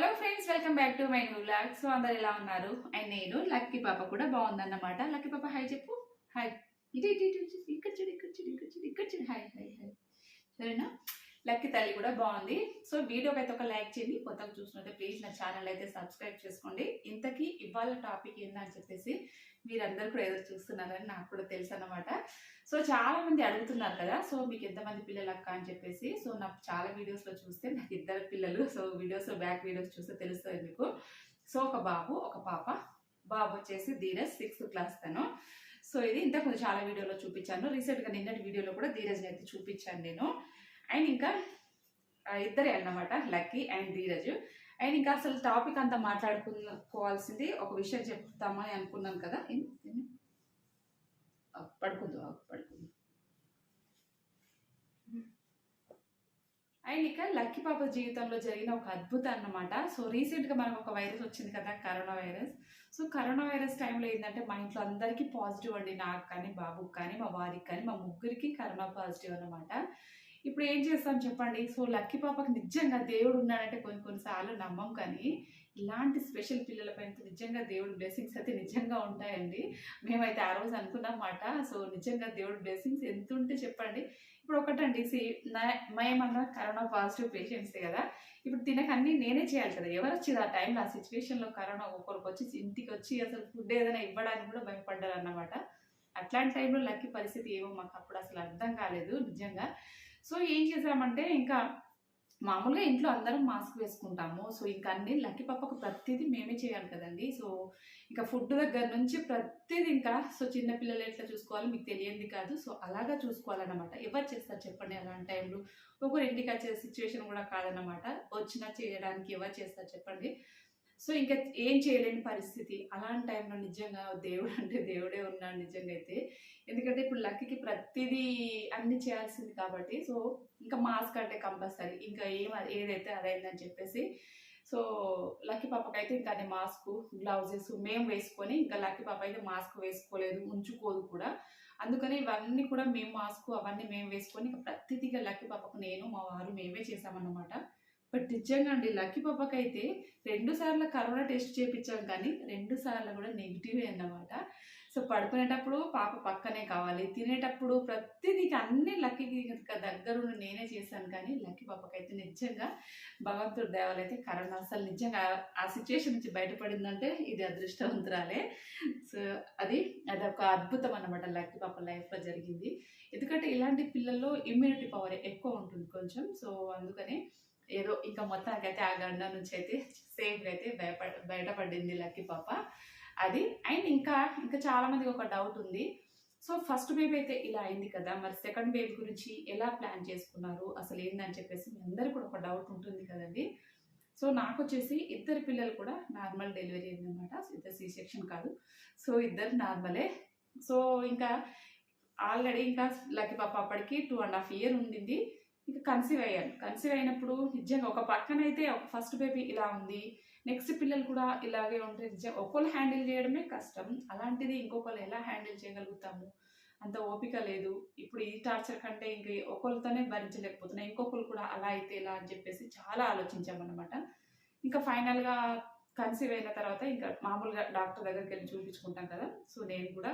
Hello friends welcome back to my new blog so అందరు ఎలా ఉన్నారు? అండ్ నేను లక్కీ పాప కూడా బాగుందన్నమాట. లక్కీ పాప హాయ్ చెప్పు. హాయ్. ఇటు ఇటు ఇటు ఇటు, ఇక్కడ చూడు ఇక్కడ చూడు ఇక్కడ చూడు ఇక్కడ చూడు. Hi hi hi. సరేనా? లక్కీ తల్లి కూడా బాగుంది. సో వీడియోకి అయితే ఒక లైక్ చేయండి. కొత్తగా చూసినట్టే ప్లీజ్ నా ఛానల్ అయితే సబ్స్క్రైబ్ చేసుకోండి. ఇంతకీ ఇవాళ టాపిక్ ఏందని చెప్పేసి మీరందరూ కూడా ఎదురు చూస్తున్నారని నాకు కూడా తెలుసు అన్నమాట. సో చాలా మంది అడుగుతున్నారు కదా సో మీకు ఎంతమంది పిల్లలు అక్క అని చెప్పేసి. సో నాకు చాలా వీడియోస్లో చూస్తే నాకు ఇద్దరు పిల్లలు సో వీడియోస్ బ్యాక్ వీడియోస్ చూస్తే తెలుస్తుంది మీకు. సో ఒక బాబు ఒక పాప. బాబు వచ్చేసి ధీరజ్ సిక్స్త్ క్లాస్ తను. సో ఇది ఇంతకు ముందు చాలా వీడియోలో చూపించాను. రీసెంట్గా నిన్నటి వీడియోలో కూడా ధీరజ్ని అయితే చూపించాను నేను. అండ్ ఇంకా ఇద్దరే అన్నమాట లక్కీ అండ్ ధీరజ్. అండ్ ఇంకా అసలు టాపిక్ అంతా మాట్లాడుకోవాల్సింది ఒక విషయం చెప్తామని అనుకున్నాను కదా? పడుకుందా పడుకుందా. అండ్ ఇక లక్కీ పాప జీవితంలో జరిగిన ఒక అద్భుతం అన్నమాట. సో రీసెంట్గా మనకు ఒక వైరస్ వచ్చింది కదా corona virus. So corona virus టైంలో ఏంటంటే మా ఇంట్లో అందరికీ పాజిటివ్ అండి నాకు కానీ బాబుకి కానీ మా వారికి కానీ మా ముగ్గురికి కరోనా పాజిటివ్ అన్నమాట. ఇప్పుడు ఏం చేస్తాం చెప్పండి? సో లక్కీ పాపకు నిజంగా దేవుడు ఉన్నాడంటే కొన్ని కొన్నిసార్లు నమ్మం కానీ ఇలాంటి స్పెషల్ పిల్లలపై నిజంగా దేవుడు బ్లెస్సింగ్స్ అయితే నిజంగా ఉంటాయండి. మేమైతే ఆ రోజు అనుకున్నమాట సో నిజంగా దేవుడు బ్లెస్సింగ్స్ ఎంత ఉంటే చెప్పండి. ఇప్పుడు ఒకటండి సి మేమన్నా కరోనా పాజిటివ్ పేషెంట్సే కదా ఇప్పుడు తినకన్నీ నేనే చేయాలి కదా. ఎవరు వచ్చి ఆ టైంలో? ఆ సిచ్యువేషన్లో కరోనా ఒకరికి వచ్చి ఇంటికి వచ్చి అసలు ఫుడ్ ఏదైనా ఇవ్వడానికి కూడా భయపడ్డారు అన్నమాట అట్లాంటి టైంలో లక్కీ పరిస్థితి ఏమో మాకు అప్పుడు అసలు అర్థం కాలేదు నిజంగా. సో ఏం చేసామంటే ఇంకా మామూలుగా ఇంట్లో అందరం మాస్క్ వేసుకుంటాము. సో ఇంకా అన్ని లక్కీ పప్పకు ప్రతిదీ మేమే చేయాలి కదండి. సో ఇంకా ఫుడ్ దగ్గర నుంచి ప్రతిదీ ఇంకా సో చిన్న పిల్లలు ఎట్లా చూసుకోవాలి మీకు తెలియంది కాదు. సో అలాగా చూసుకోవాలన్నమాట. ఎవరు చేస్తారు చెప్పండి అలాంటి టైంలో. ఒకరు ఇంటికి వచ్చే సిచ్యువేషన్ కూడా కాదన్నమాట. వచ్చినా చేయడానికి ఎవరు చేస్తారు చెప్పండి. సో ఇంకా ఏం చేయలేని పరిస్థితి. అలాంటి టైంలో నిజంగా దేవుడు అంటే దేవుడే ఉన్నాడు నిజంగా అయితే. ఎందుకంటే ఇప్పుడు లక్కీకి ప్రతిదీ అన్ని చేయాల్సింది కాబట్టి. సో ఇంకా మాస్క్ అంటే కంపల్సరీ. ఇంకా ఏం ఏదైతే అదైందని చెప్పేసి. సో లక్కీ అయితే ఇంకా అన్ని మాస్క్ గ్లౌజెస్ మేము వేసుకొని ఇంకా లక్కీ పాప అయితే మాస్క్ వేసుకోలేదు ఉంచుకోదు కూడా. అందుకని ఇవన్నీ కూడా మేము మాస్క్ అవన్నీ మేము వేసుకొని ఇంకా ప్రతిదిగా లక్కీ పాపకు నేను మా వారు మేమే చేసామన్నమాట బట్ నిజంగా అండి లక్కీ పాపకి అయితే రెండు సార్లు కరోనా టెస్ట్ చేయించాం కానీ రెండు సార్లు కూడా నెగిటివే అన్నమాట. సో పడుకునేటప్పుడు పాప పక్కనే కావాలి తినేటప్పుడు ప్రతిదీ అన్ని లక్కీకి దగ్గరుండి నేనే చేశాను కానీ లక్కీ పాపకైతే నిజంగా భగవంతుడు దేవాలైతే కరోనా అసలు నిజంగా ఆ సిచ్యువేషన్ నుంచి బయటపడిందంటే ఇది అదృష్టవంతురాలే. సో అది అదొక అద్భుతం అన్నమాట లక్కీ పాప లైఫ్లో జరిగింది. ఎందుకంటే ఇలాంటి పిల్లల్లో ఇమ్యూనిటీ పవర్ ఎక్కువ ఉంటుంది కొంచెం. సో అందుకని ఏదో ఇంకా మొత్తానికైతే ఆ గండ నుంచి అయితే సేఫ్గా అయితే భయపడ బయటపడింది లక్కీ పాప. అది అండ్ ఇంకా ఇంకా చాలా మందికి ఒక డౌట్ ఉంది. సో ఫస్ట్ బేబీ అయితే ఇలా అయింది కదా మరి సెకండ్ బేబీ గురించి ఎలా ప్లాన్ చేసుకున్నారు? అసలు ఏందని చెప్పేసి మీ అందరికీ కూడా ఒక డౌట్ ఉంటుంది కదండి. సో నాకు వచ్చేసి ఇద్దరు పిల్లలు కూడా నార్మల్ డెలివరీ అయిందనమాట ఇద్దరు సి సెక్షన్ కాదు. సో ఇద్దరు నార్మలే. సో ఇంకా ఆల్రెడీ ఇంకా లక్కీ పాప అప్పటికి టూ అండ్ హాఫ్ ఇయర్ ఉండింది. ఇంకా కన్సీవ్ అయ్యాను కన్సీవ్ అయినప్పుడు నిజంగా ఒక పక్కనైతే ఒక ఫస్ట్ బేబీ ఇలా ఉంది. నెక్స్ట్ పిల్లలు కూడా ఇలాగే ఉంటే నిజం ఒకళ్ళు హ్యాండిల్ చేయడమే కష్టం. అలాంటిది ఇంకొకరు ఎలా హ్యాండిల్ చేయగలుగుతాము? అంత ఓపిక లేదు. ఇప్పుడు ఈ టార్చర్ కంటే ఇంక ఒకరితోనే భరించలేకపోతున్నాయి ఇంకొకరు కూడా అలా అయితే ఇలా అని చెప్పేసి చాలా ఆలోచించామన్నమాట. ఇంకా ఫైనల్గా కన్సీవ్ అయిన తర్వాత ఇంకా మామూలుగా డాక్టర్ దగ్గరికి వెళ్ళి చూపించుకుంటాం కదా. సో నేను కూడా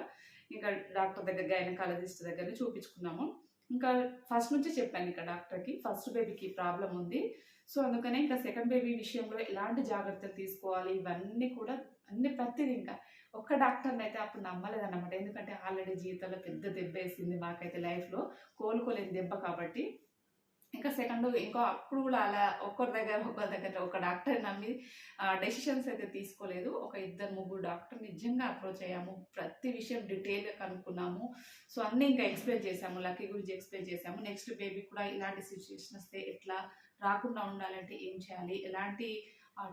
ఇంకా డాక్టర్ దగ్గర గైనకాలజిస్ట్ దగ్గర చూపించుకున్నాము. ఇంకా ఫస్ట్ నుంచి చెప్పాను ఇంకా డాక్టర్కి ఫస్ట్ బేబీకి ప్రాబ్లం ఉంది. సో అందుకనే ఇంకా సెకండ్ బేబీ విషయంలో ఎలాంటి జాగ్రత్తలు తీసుకోవాలి? ఇవన్నీ కూడా అన్ని ప్రతిదీ ఇంకా ఒక్క డాక్టర్ని అయితే అప్పుడు నమ్మలేదన్నమాట. ఎందుకంటే ఆల్రెడీ జీవితంలో పెద్ద దెబ్బ వేసింది మాకైతే లైఫ్లో కోలుకోలేని దెబ్బ కాబట్టి. ఇంకా సెకండ్ ఇంకో అప్పుడు కూడా అలా ఒక్కరి దగ్గర ఒక్కరి దగ్గర ఒక డాక్టర్ నమ్మి డెసిషన్స్ అయితే తీసుకోలేదు. ఒక ఇద్దరు ముగ్గురు డాక్టర్ నిజంగా అప్రోచ్ అయ్యాము. ప్రతి విషయం డీటెయిల్గా కనుక్కున్నాము. సో అన్నీ ఇంకా ఎక్స్ప్లెయిన్ చేసాము లక్కీ గురించి ఎక్స్ప్లెయిన్ చేశాము. నెక్స్ట్ బేబీ కూడా ఇలాంటి సిచ్యువేషన్ వస్తే ఎట్లా రాకుండా ఉండాలంటే ఏం చేయాలి? ఎలాంటి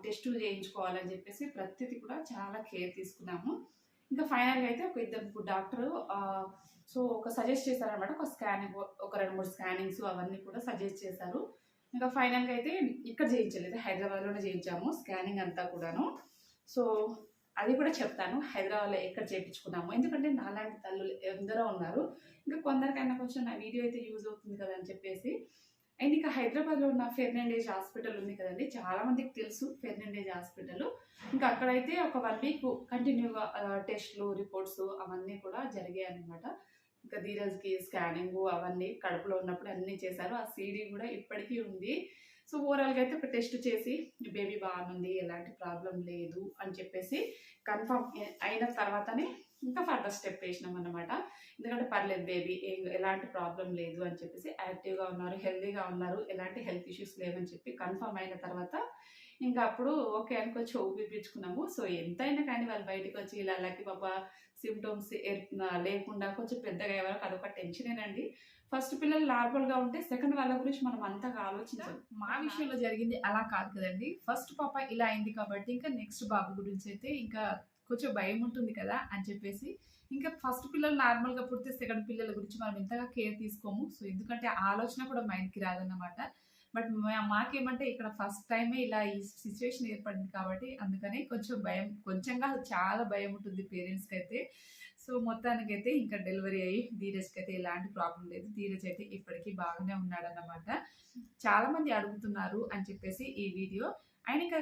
టెస్టులు చేయించుకోవాలని చెప్పేసి ప్రతిది కూడా చాలా కేర్ తీసుకున్నాము. ఇంకా ఫైనల్గా అయితే ఒక ఇద్దరు డాక్టరు డాక్టర్ సో ఒక సజెస్ట్ చేశారనమాట ఒక స్కానింగ్ ఒక రెండు మూడు స్కానింగ్స్ అవన్నీ కూడా సజెస్ట్ చేశారు. ఇంకా ఫైనల్గా అయితే ఇక్కడ చేయించలేదు. హైదరాబాద్లోనే చేయించాము స్కానింగ్ అంతా కూడాను. సో అది కూడా చెప్తాను. హైదరాబాద్లో ఎక్కడ చేయించుకున్నాము? ఎందుకంటే నాలాంటి తల్లులు ఎందరో ఉన్నారు. ఇంకా కొందరికైనా కొంచెం నా వీడియో అయితే యూజ్ అవుతుంది కదా అని చెప్పేసి. అండ్ ఇంకా హైదరాబాద్లో ఉన్న ఫెర్నాండేజ్ హాస్పిటల్ ఉంది కదండి చాలా మందికి తెలుసు ఫెర్నాండేజ్ హాస్పిటల్. ఇంకా అక్కడైతే ఒక వన్ వీక్ కంటిన్యూగా టెస్ట్లు రిపోర్ట్స్ అవన్నీ కూడా జరిగాయి అనమాట ఇంకా ధీరజ్కి స్కానింగ్ అవన్నీ కడుపులో ఉన్నప్పుడు అన్నీ చేశారు. ఆ సీడీ కూడా ఇప్పటికీ ఉంది. సో ఓవరాల్గా అయితే ఒక టెస్ట్ చేసి బేబీ బాగుంది ఎలాంటి ప్రాబ్లం లేదు అని చెప్పేసి కన్ఫర్మ్ అయిన తర్వాతనే ఇంకా ఫర్దర్ స్టెప్ వేసినాం అన్నమాట ఎందుకంటే పర్లేదు బేబీ ఎలాంటి ప్రాబ్లం లేదు అని చెప్పేసి యాక్టివ్గా ఉన్నారు హెల్తీగా ఉన్నారు ఎలాంటి హెల్త్ ఇష్యూస్ లేవని చెప్పి కన్ఫర్మ్ అయిన తర్వాత ఇంకా అప్పుడు ఓకే అనుకో చెవు పిప్పించుకున్నాము సో ఎంతైనా కానీ వాళ్ళు బయటకు వచ్చి ఇలా లక్కి పాప సిమ్టమ్స్ లేకుండా కొంచెం పెద్దగా అయ్యే అదొక టెన్షనేనండి ఫస్ట్ పిల్లలు నార్మల్గా ఉంటే సెకండ్ వాళ్ళ గురించి మనం అంతగా ఆలోచించాం. మా విషయంలో జరిగింది అలా కాదు కదండి. ఫస్ట్ పాప ఇలా అయింది కాబట్టి ఇంకా నెక్స్ట్ బాబు గురించి అయితే ఇంకా కొంచెం భయం ఉంటుంది కదా అని చెప్పేసి. ఇంకా ఫస్ట్ పిల్లలు నార్మల్గా పుడితే సెకండ్ పిల్లల గురించి మనం ఇంతగా కేర్ తీసుకోము. సో ఎందుకంటే ఆలోచన కూడా మైండ్కి రాదన్నమాట. బట్ మాకేమంటే ఇక్కడ ఫస్ట్ టైమే ఇలా ఈ సిచ్యువేషన్ ఏర్పడింది కాబట్టి అందుకని కొంచెం భయం కొంచెంగా చాలా భయం ఉంటుంది పేరెంట్స్కి అయితే. సో మొత్తానికైతే ఇంకా డెలివరీ అయ్యి ధీరజ్కి అయితే ఎలాంటి ప్రాబ్లం లేదు. ధీరజ్ అయితే ఇప్పటికీ బాగానే ఉన్నాడన్నమాట. చాలామంది అడుగుతున్నారు అని చెప్పేసి ఈ వీడియో ఆయన ఇంకా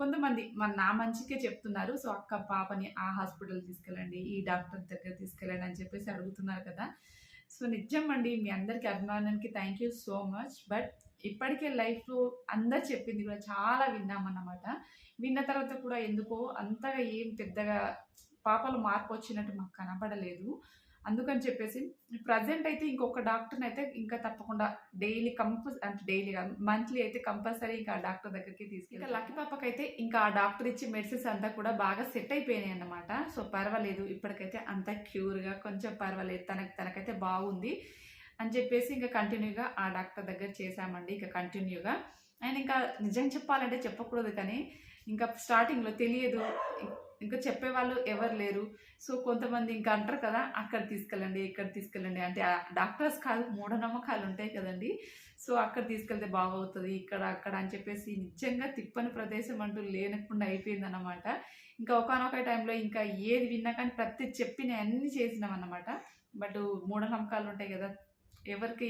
కొంతమంది మన నా మంచికే చెప్తున్నారు. సో అక్క పాపని ఆ హాస్పిటల్ తీసుకెళ్ళండి ఈ డాక్టర్ దగ్గర తీసుకెళ్ళండి అని చెప్పేసి అడుగుతున్నారు కదా. సో నిజం అండి మీ అందరికి అభిమానానికి thank you so much but ఇప్పటికే లైఫ్లో అందరు చెప్పింది కూడా చాలా విన్నామన్నమాట. విన్న తర్వాత కూడా ఎందుకో అంతగా ఏం పెద్దగా పాపలు మార్పు వచ్చినట్టు మాకు కనపడలేదు. అందుకని చెప్పేసి ప్రజెంట్ అయితే ఇంకొక డాక్టర్ని అయితే ఇంకా తప్పకుండా డైలీ కంపల్స్ అంటే డైలీ మంత్లీ అయితే కంపల్సరీ ఇంకా ఆ డాక్టర్ దగ్గరికి ఇంకా తీసుకెళ్ళి లక్కీ అయితే ఇంకా ఆ డాక్టర్ ఇచ్చే మెడిసిన్స్ అంతా కూడా బాగా సెట్ అయిపోయినాయి అన్నమాట. సో పర్వాలేదు ఇప్పటికైతే అంత క్యూర్గా కొంచెం పర్వాలేదు. తనకి తనకైతే బాగుంది. అని చెప్పేసి ఇంకా కంటిన్యూగా ఆ డాక్టర్ దగ్గర చేశామండి. ఇంకా కంటిన్యూగా అండ్ ఇంకా నిజం చెప్పాలంటే చెప్పకూడదు కానీ ఇంకా స్టార్టింగ్లో తెలియదు. ఇంకా చెప్పేవాళ్ళు ఎవరు లేరు. సో కొంతమంది ఇంకా అంటారు కదా అక్కడ తీసుకెళ్ళండి ఇక్కడ తీసుకెళ్ళండి. అంటే డాక్టర్స్ కాదు మూఢనమ్మకాలు ఉంటాయి కదండి. సో అక్కడ తీసుకెళ్తే బాగవుతుంది ఇక్కడ అక్కడ అని చెప్పేసి నిజంగా తిప్పని ప్రదేశం అంటూ లేనకుండా అయిపోయింది అనమాట ఇంకా ఒకనొక టైంలో ఇంకా ఏది విన్నా కానీ ప్రతి చెప్పిన అన్నీ చేసినాం అన్నమాట బట్ మూఢనమ్మకాలు ఉంటాయి కదా ఎవరికి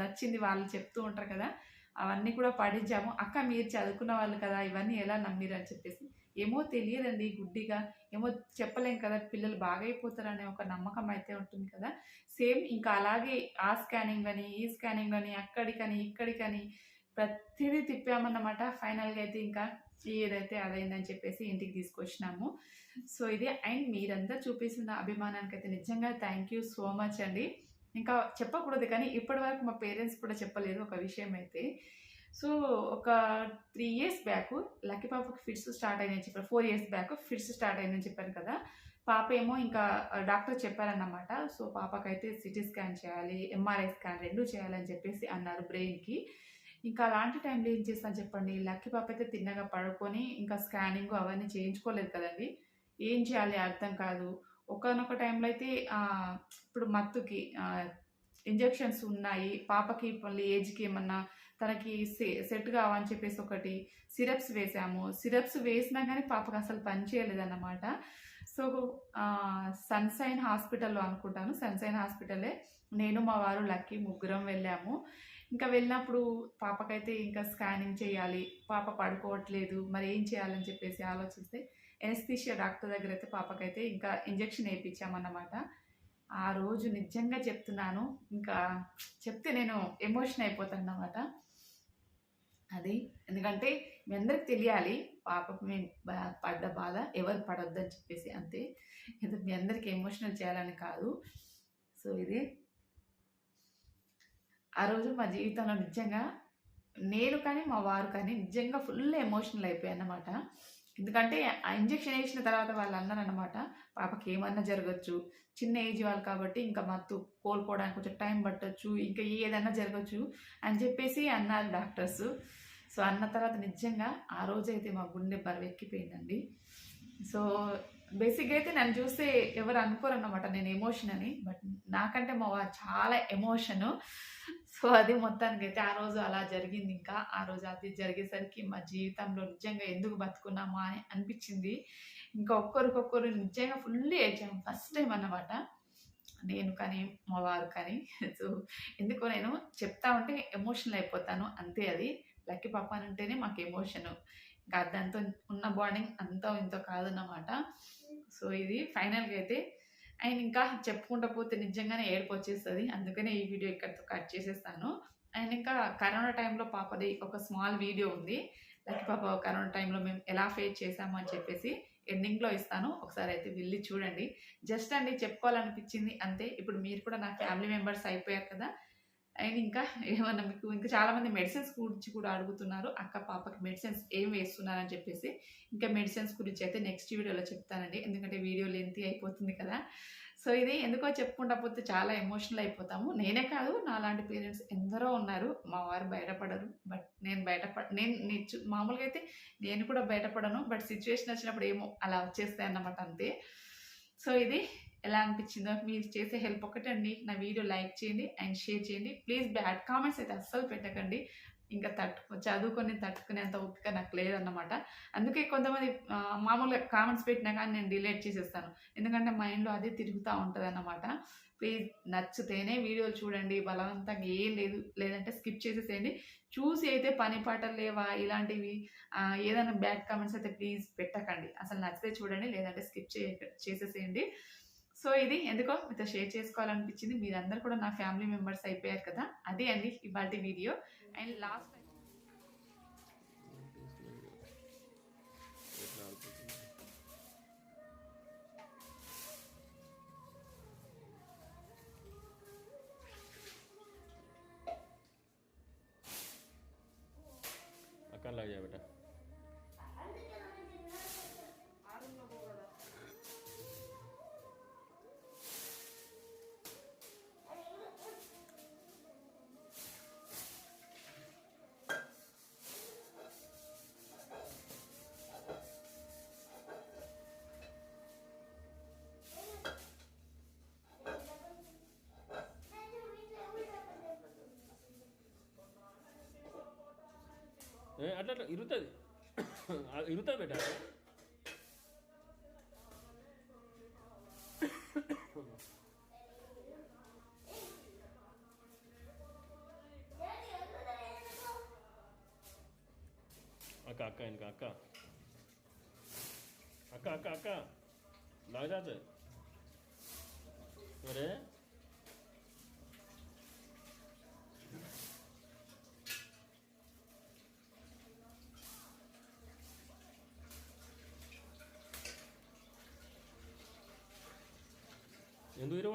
నచ్చింది వాళ్ళు చెప్తూ ఉంటారు కదా అవన్నీ కూడా పాటించాము అక్క మీరు చదువుకున్న వాళ్ళు కదా ఇవన్నీ ఎలా నమ్మిరు అని చెప్పేసి ఏమో తెలియదండి గుడ్డిగా. ఏమో చెప్పలేం కదా పిల్లలు బాగా అయిపోతారనే ఒక నమ్మకం అయితే ఉంటుంది కదా. సేమ్ ఇంకా అలాగే ఆ స్కానింగ్ అని ఈ స్కానింగ్ అని అక్కడికని ఇక్కడికని ప్రతిదీ తిప్పామన్నమాట. ఫైనల్గా అయితే ఇంకా ఏదైతే అదైందని చెప్పేసి ఇంటికి తీసుకొచ్చినాము. సో ఇది అండ్ మీరంతా చూపిస్తున్న అభిమానానికి అయితే నిజంగా థ్యాంక్ యూ సో మచ్ అండి. ఇంకా చెప్పకూడదు కానీ ఇప్పటి వరకు మా పేరెంట్స్ కూడా చెప్పలేదు ఒక విషయం అయితే. సో ఒక త్రీ ఇయర్స్ బ్యాక్ లక్కీ పాపకి ఫిట్స్ స్టార్ట్ అయినాయని చెప్పారు. Four years back fits start అయిందని చెప్పాను కదా. పాప ఏమో ఇంకా డాక్టర్ చెప్పారన్నమాట. సో పాపకైతే సిటీ స్కాన్ చేయాలి ఎంఆర్ఐ స్కాన్ రెండు చేయాలని చెప్పేసి అన్నారు బ్రెయిన్కి ఇంకా అలాంటి టైంలో ఏం చేస్తాను చెప్పండి? లక్కీ పాప అయితే తిన్నగా పడుకొని ఇంకా స్కానింగ్ అవన్నీ చేయించుకోలేదు కదండి. ఏం చేయాలి అర్థం కాదు. ఒకనొక టైంలో అయితే ఇప్పుడు మత్తుకి ఇంజెక్షన్స్ ఉన్నాయి పాపకి మళ్ళీ ఏజ్కి ఏమన్నా తనకి సెట్ కావని చెప్పేసి ఒకటి సిరప్స్ వేసాము. సిరప్స్ వేసినా కానీ పాపకు అసలు పని చేయలేదన్నమాట. సో సన్సైన్ హాస్పిటల్లో అనుకుంటాను. సన్సైన్ హాస్పిటలే. నేను మా వారు లక్కీ ముగ్గురం వెళ్ళాము. ఇంకా వెళ్ళినప్పుడు పాపకైతే ఇంకా స్కానింగ్ చేయాలి. పాప పడుకోవట్లేదు. మరి ఏం చేయాలని చెప్పేసి ఆలోచిస్తే ఎనస్థీషియా డాక్టర్ దగ్గర అయితే పాపకైతే ఇంకా ఇంజెక్షన్ వేయించామన్నమాట. ఆ రోజు నిజంగా చెప్తున్నాను. ఇంకా చెప్తే నేను ఎమోషన్ అయిపోతాను అన్నమాట అది ఎందుకంటే మీ అందరికి తెలియాలి పాపకు మేము బా- పడ్డ బాధ ఎవరు పడొద్దు అని చెప్పేసి అంతే. ఇది మీ అందరికి ఎమోషనల్ చేయాలని కాదు. సో ఇది ఆ రోజు మా జీవితంలో నిజంగా నేను కానీ మా వారు కానీ నిజంగా ఫుల్ ఎమోషనల్ అయిపోయాయి అన్నమాట ఎందుకంటే ఆ ఇంజక్షన్ వేసిన తర్వాత వాళ్ళు అన్నారు అనమాట పాపకి ఏమన్నా జరగచ్చు చిన్న ఏజ్ వాళ్ళు కాబట్టి ఇంకా మత్తు కోలుకోవడానికి కొంచెం టైం పట్టొచ్చు ఇంకా ఏదైనా జరగచ్చు అని చెప్పేసి అన్నారు డాక్టర్స్. సో అన్న తర్వాత నిజంగా ఆ రోజైతే మా గుండె బరువెక్కిపోయిందండి. సో బేసిక్గా అయితే నన్ను చూస్తే ఎవరు అనుకోరన్నమాట నేను ఎమోషన్ అని బట్ నాకంటే మా వారు చాలా ఎమోషను. సో అది మొత్తానికైతే ఆ రోజు అలా జరిగింది. ఇంకా ఆ రోజు అది జరిగేసరికి మా జీవితంలో నిజంగా ఎందుకు బతుకున్నామా అని అనిపించింది. ఇంకా ఒక్కరికొక్కరు నిజంగా ఫుల్ ఏడ్చాము. ఫస్ట్ టైం అన్నమాట. నేను కానీ మా వారు కానీ. సో ఎందుకో నేను చెప్తా ఉంటే ఎమోషనల్ అయిపోతాను. అంతే అది. లక్కీ పాప అని ఉంటేనే మాకు ఎమోషను. ఇంకా దాంతో ఉన్న బాండింగ్ అంతో ఇంతో కాదన్నమాట. సో ఇది ఫైనల్గా అయితే అండ్ ఇంకా చెప్పుకుంటూ పోతే నిజంగానే ఏడుపు వచ్చేస్తుంది. అందుకనే ఈ వీడియో ఇక్కడితో కట్ చేసేస్తాను. అండ్ ఇంకా కరోనా టైంలో పాపది ఒక స్మాల్ వీడియో ఉంది. లైక్ పాప కరోనా టైంలో మేము ఎలా ఫేస్ చేసాము అని చెప్పేసి ఎండింగ్లో ఇస్తాను. ఒకసారి అయితే వెళ్ళి చూడండి. జస్ట్ అండి చెప్పుకోవాలనిపించింది అంతే. ఇప్పుడు మీరు కూడా నా ఫ్యామిలీ మెంబర్స్ అయిపోయారు కదా. అండ్ ఇంకా ఏమన్నా మీకు ఇంకా చాలామంది మెడిసిన్స్ గురించి కూడా అడుగుతున్నారు. అక్క పాపకి మెడిసిన్స్ ఏం వేస్తున్నారని చెప్పేసి ఇంకా మెడిసిన్స్ గురించి అయితే నెక్స్ట్ వీడియోలో చెప్తానండి. ఎందుకంటే వీడియో లెంతీ అయిపోతుంది కదా. సో ఇది ఎందుకో చెప్పుకుంటా పోతే చాలా ఎమోషనల్ అయిపోతాము. నేనే కాదు నాలాంటి పేరెంట్స్ ఎందరో ఉన్నారు. మా వారు బయటపడరు. బట్ నేను బయటపడ నేను నీ మామూలుగా అయితే నేను కూడా బయటపడను. బట్ సిచ్యువేషన్ వచ్చినప్పుడు ఏమో అలా వచ్చేస్తాయి అన్నమాట అంతే. సో ఇది ఎలా అనిపించిందో మీరు చేసే హెల్ప్ ఒకటే నా వీడియో లైక్ చేయండి అండ్ షేర్ చేయండి. ప్లీజ్ బ్యాడ్ కామెంట్స్ అయితే అస్సలు పెట్టకండి. ఇంకా తట్టుకో చదువుకొని తట్టుకునేంత ఓపిక నాకు లేదన్నమాట. అందుకే కొంతమంది మామూలుగా కామెంట్స్ పెట్టినా కానీ నేను డిలీట్ చేసేస్తాను. ఎందుకంటే మైండ్లో అదే తిరుగుతూ ఉంటుంది అన్నమాట ప్లీజ్ నచ్చితేనే వీడియోలు చూడండి. బలవంతంగా ఏం లేదు. లేదంటే స్కిప్ చేసేసేయండి. చూసి అయితే పని పాటలు లేవా? ఇలాంటివి ఏదైనా బ్యాడ్ కామెంట్స్ అయితే ప్లీజ్ పెట్టకండి. అసలు నచ్చితే చూడండి. లేదంటే స్కిప్ చే చేసేసేయండి. సో ఇది ఎందుకో మీతో షేర్ చేసుకోవాలనిపించింది. మీరందరూ కూడా నా ఫ్యామిలీ మెంబర్స్ అయిపోయారు కదా. అదే అండి ఇవాళ వీడియో. అండ్ లాస్ట్ అట్లా అట్లా ఇరుతుంది ఇరుతుంది బేట?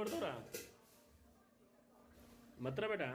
ఎందుకు ఇరగొడతారా మత్తరా బేటా